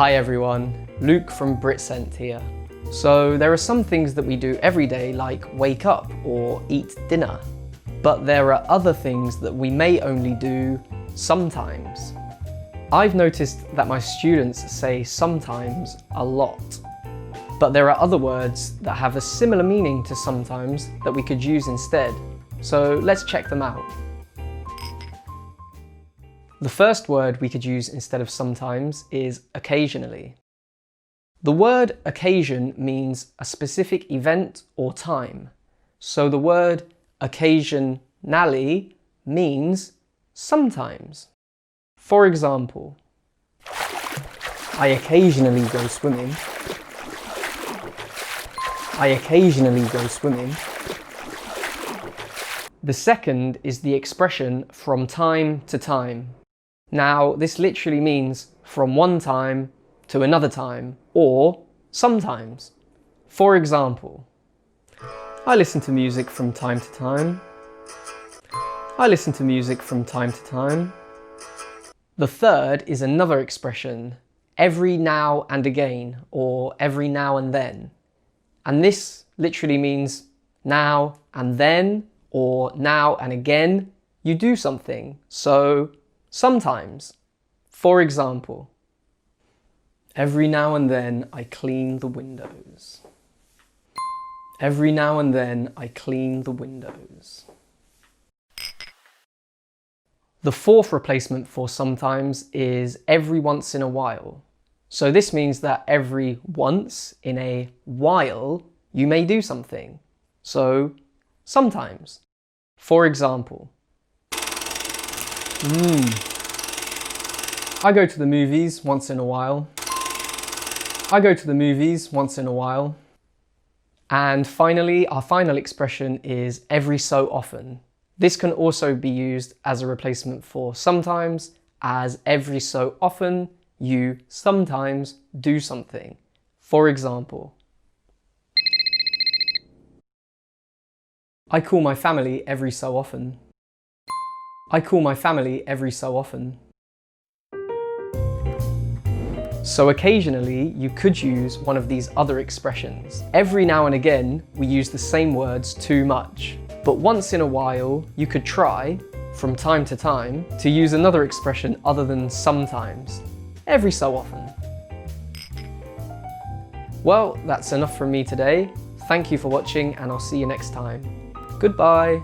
Hi everyone, Luke from BritScent here. So there are some things that we do every day like wake up or eat dinner. But there are other things that we may only do sometimes. I've noticed that my students say sometimes a lot. But there are other words that have a similar meaning to sometimes that we could use instead. So let's check them out. The first word we could use instead of sometimes is occasionally. The word occasion means a specific event or time. So the word occasionally means sometimes. For example, I occasionally go swimming. I occasionally go swimming. The second is the expression from time to time. Now, this literally means from one time to another time, or sometimes. For example, I listen to music from time to time. I listen to music from time to time. The third is another expression, every now and again, or every now and then. And this literally means now and then, or now and again, you do something. So Sometimes, for example, every now and then I clean the windows. Every now and then I clean the windows. The fourth replacement for sometimes is every once in a while. So this means that every once in a while you may do something. So sometimes. For example, Mmm. I go to the movies once in a while. I go to the movies once in a while. And finally, our final expression is every so often. This can also be used as a replacement for sometimes, as every so often you sometimes do something. For example, I call my family every so often. I call my family every so often. So occasionally you could use one of these other expressions. Every now and again we use the same words too much. But once in a while you could try, from time to time, to use another expression other than sometimes. Every so often. Well, that's enough from me today. Thank you for watching and I'll see you next time. Goodbye!